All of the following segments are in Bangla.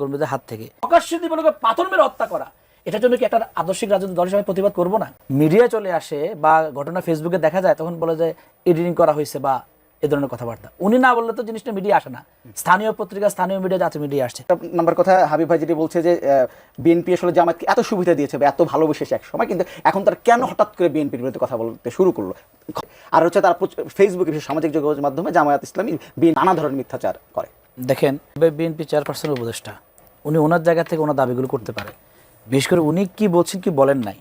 কর্মীদের হাত থেকে। প্রকাশ্যে দিবলকে পাথর মেরে হত্যা করা এটার জন্য কি একটা আদর্শিক রাজনৈতিক দলের সঙ্গে প্রতিবাদ করব না? মিডিয়া চলে আসে বা ঘটনা ফেসবুকে দেখা যায় তখন বলে যে এডিটিং করা হয়েছে বা এ ধরনের কথাবার্তা। উনি না বললে তো জিনিসটা মিডিয়া আসে না। স্থানীয় পত্রিকা স্থানীয় মিডিয়া জাতীয় মিডিয়া আসছে। একটা নাম্বার কথা হাবিব ভাই যেটি বলছে যে বিএনপি আসলে জামাতকে এত সুবিধা দিয়েছে বা এত ভালোবেসেছে এক সময় কিন্তু এখন তারা কেন হঠাৎ করে বিএনপির বিরুদ্ধে কথা বলতে শুরু করল? আর হচ্ছে তারা ফেসবুকে বিশেষ সামাজিক যোগাযোগের মাধ্যমে জামায়াত ইসলামী নানা ধরনের মিথ্যাচার করে। দেখেন বিএনপি চেয়ারপারসনের উপদেষ্টা উনি ওনার জায়গা থেকে ওনার দাবিগুলো করতে পারে। বিশেষ করে উনি কি বলছেন কি বলেন নাই।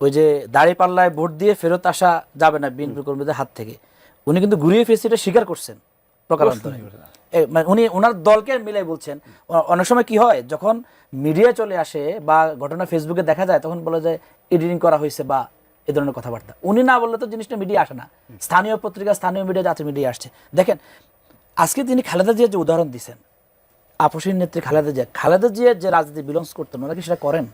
ওই যে দাড়ি পাল্লায় ভোট দিয়ে ফেরত আসা যাবে না বিএনপি কর্মীদের হাত থেকে। উনি কিন্তু ঘুরিয়ে ফিরে এটা স্বীকার করছেন প্রকারান্তরে। মানে উনি ওনার দলকে মিলাই বলছেন। অনেক সময় কি হয় যখন মিডিয়া চলে আসে বা ঘটনা ফেসবুকে দেখা যায় তখন বলে যে এডিটিং করা হয়েছে বা এ ধরনের কথাবার্তা। উনি না বললে তো জিনিসটা মিডিয়া আসে না। স্থানীয় পত্রিকা স্থানীয় মিডিয়া জাতীয় মিডিয়া আসছে। দেখেন আজকে তিনি খালেদা জিয়ার যে উদাহরণ দিচ্ছেন আপসীন নেত্রী খালেদা জিয়া। খালেদা জিয়া যে রাজনীতি বিলংস করতেন, ওনারা কি সেটা করেন?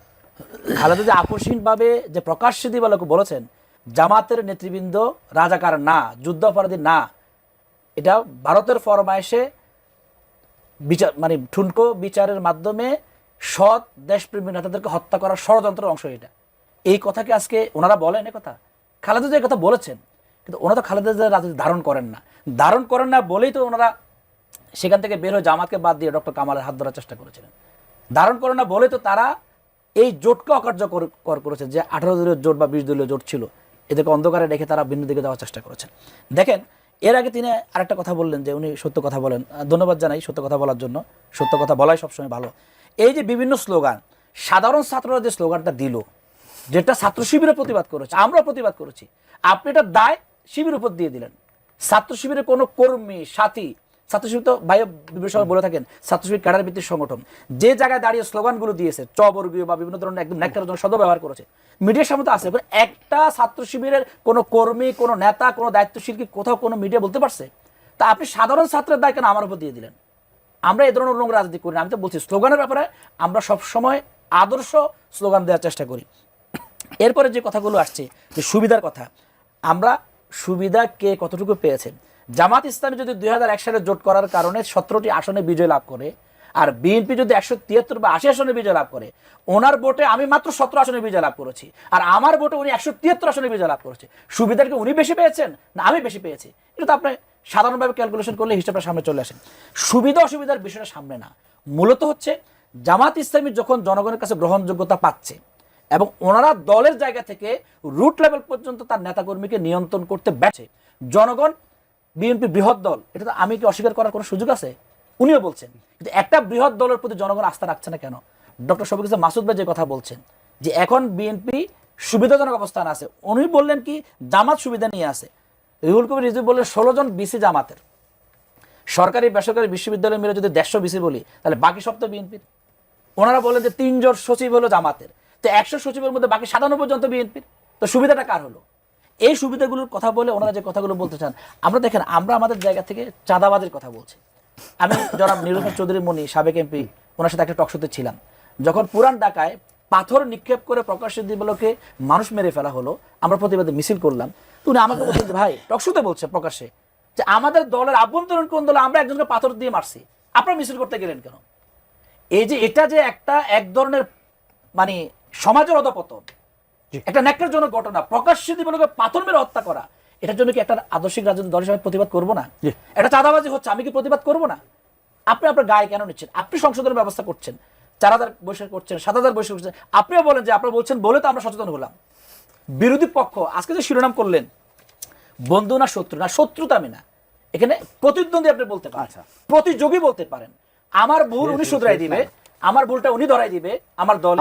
খালেদা জিয়া আপসীনভাবে যে প্রকাশ্যে দিবালোকে বলেছেন, জামাতের নেতৃবৃন্দ রাজাকার না যুদ্ধ অপরাধী না, এটা ভারতের ফরমায়েশে বিচার মানে ঠুনকো বিচারের মাধ্যমে সৎ দেশপ্রেমী নেতাদেরকে হত্যা করার ষড়যন্ত্রের অংশ এটা। এই কথাকে আজকে ওনারা বলেন কথা? খালেদা জিয়া কথা বলেছেন, কিন্তু ওনারা তো খালেদা জিয়া রাজনীতি ধারণ করেন না। ধারণ করেন না বলেই তো ওনারা সেখান থেকে বের হয়ে জামাতকে বাদ দিয়ে ডক্টর কামালের হাত ধরার চেষ্টা করেছিলেন। ধারণ করে না বলে তো তারা এই জোটকে অকার্যকর কর করেছেন যে আঠারো দলীয় জোট বা বিশ দলীয় জোট ছিল। এদেরকে অন্ধকারে রেখে তারা ভিন্ন দিকে যাওয়ার চেষ্টা করেছেন। দেখেন, এর আগে তিনি আরেকটা কথা বললেন যে উনি সত্য কথা বলেন। ধন্যবাদ জানাই সত্য কথা বলার জন্য। সত্য কথা বলাই সবসময় ভালো। এই যে বিভিন্ন স্লোগান, সাধারণ ছাত্ররা যে স্লোগানটা দিল, যেটা ছাত্র শিবিরে প্রতিবাদ করেছে আমরা প্রতিবাদ করেছি। আপনি এটা দায় শিবির উপর দিয়ে দিলেন। ছাত্র শিবিরের কোনো কর্মী, সাথী ছাত্র শিবির তো ভাই বিভিন্ন সময় বলে থাকেন ছাত্র শিবির ক্যাডার ভিত্তিক সংগঠন। যে জায়গায় দাঁড়িয়ে স্লোগানগুলো দিয়েছে, চবর্গীয় বা বিভিন্ন ধরনের একদম ন্যাক্কার জন্য সদ্ব্যবহার করেছে, মিডিয়ার সামনে তো আছে। একটা ছাত্র শিবিরের কোনো কর্মী, কোনো নেতা, কোনো দায়িত্বশীল কি কোথাও কোনো মিডিয়া বলতে পারছে? তা আপনি সাধারণ ছাত্রের দায় কেন আমার উপর দিয়ে দিলেন? আমরা এ ধরনের নোংরা রাজনীতি করি না। আমি তো বলছি, স্লোগানের ব্যাপারে আমরা সব সময় আদর্শ স্লোগান দেওয়ার চেষ্টা করি। এরপরে যে কথাগুলো আসছে, যে সুবিধার কথা, আমরা সুবিধা কে কতটুকু পেয়েছেন জামাত ইসলামী যদি দুই হাজার এক সালে জোট করার কারণে সতেরোটি আসনে বিজয় লাভ করে, আর বিএনপি যদি একশো তিয়াত্তর বা আশি আসনে বিজয় লাভ করে, ওনার ভোটে আমি মাত্র সতেরো আসনে বিজয় লাভ করেছি, আর আমার ভোটে উনি একশো তিয়াত্তর আসনে বিজয় লাভ করেছে। সুবিধার কি উনি বেশি পেয়েছেন? না, আমি বেশি পেয়েছি। এটা তো আপনি সাধারণভাবে ক্যালকুলেশন করলে হিসাবটা সামনে চলে আসেন সুবিধা অসুবিধার বিষয়টা সামনে না। মূলত হচ্ছে জামাত ইসলামী যখন জনগণের কাছে গ্রহণযোগ্যতা পাচ্ছে এবং ওনারা দলের জায়গা থেকে রুট লেভেল পর্যন্ত তার নেতাকর্মীকে নিয়ন্ত্রণ করতে ব্যর্থ জনগণ বিএনপি বৃহৎ দল, এটা তো আমি কি অস্বীকার করার কোনো সুযোগ আছে? উনিও বলছেন, কিন্তু একটা বৃহৎ দলের প্রতি জনগণ আস্থা রাখছে না কেন? ডক্টর শফিক মাসুদ ভাই যে কথা বলছেন, যে এখন বিএনপি সুবিধাজনক অবস্থান আছে, উনি বললেন কি, জামাত সুবিধা নিয়ে আছে। রিহুল কবির রিজু বললেন, ষোলো জন বিসি জামাতের। সরকারি, বেসরকারি বিশ্ববিদ্যালয় মিলে যদি দেড়শো বিসি বলি, তাহলে বাকি সব তো বিএনপির। ওনারা বলেন যে তিনজন সচিব হলো জামাতের। তো একশো সচিবের মধ্যে বাকি সাতানব্বই জন তো বিএনপির। তো সুবিধাটা কার হলো? এই সুবিধাগুলোর কথা বলে ওনারা যে কথাগুলো বলতে চান, আমরা দেখেন, আমরা আমাদের জায়গা থেকে চাঁদাবাদের কথা বলছি। আমি জনাব নিরুফার চৌধুরী মনি, সাবেক এমপি, ওনার সাথে একটা টকশোতে ছিলাম। যখন পুরান ঢাকায় পাথর নিক্ষেপ করে প্রকাশ্য দিবলকে মানুষ মেরে ফেলা হলো, আমরা প্রতিবাদে মিছিল করলাম। তো উনি আমাকে বলছেন ভাই, টকশোতে বলছে প্রকাশ্যে যে, আমাদের দলের আভ্যন্তরীণ কোন দল আমরা একজনকে পাথর দিয়ে মারছি। আপনারা মিছিল করতে গেলেন কেন? এই যে, এটা যে একটা এক ধরনের মানে সমাজের অধপতন একটা ন্যাক্কারজনক ঘটনা। প্রকাশ্যে দিবলকে পাথর মেরে হত্যা করা। এটার জন্য কি একটা আদর্শিক রাজনৈতিক দলের সঙ্গে প্রতিবাদ করব না? জি। একটা চাঁদাবাজি হচ্ছে আমি কি প্রতিবাদ করব না? আপনি আপনার গায়ে কেন নিচ্ছেন? আপনি সংশোধনের ব্যবস্থা করছেন। চার হাজার বৈশাখ করছেন সাত হাজার বৈশাখ করছেন। আপনিও বলেন যে আপনারা বলছেন বলে তো আমরা সচেতন হলাম। বিরোধী পক্ষ আজকে যে শিরোনাম করলেন বন্ধু না শত্রু? না শত্রুতা আমি না। এখানে প্রতিদ্বন্দ্বী আপনি বলতে পারেন। আচ্ছা। প্রতিযোগী বলতে পারেন। আমার ভুল উনি শুধরাই দিবে আমার ভুলটা উনি ধরাই দিবে আমার দল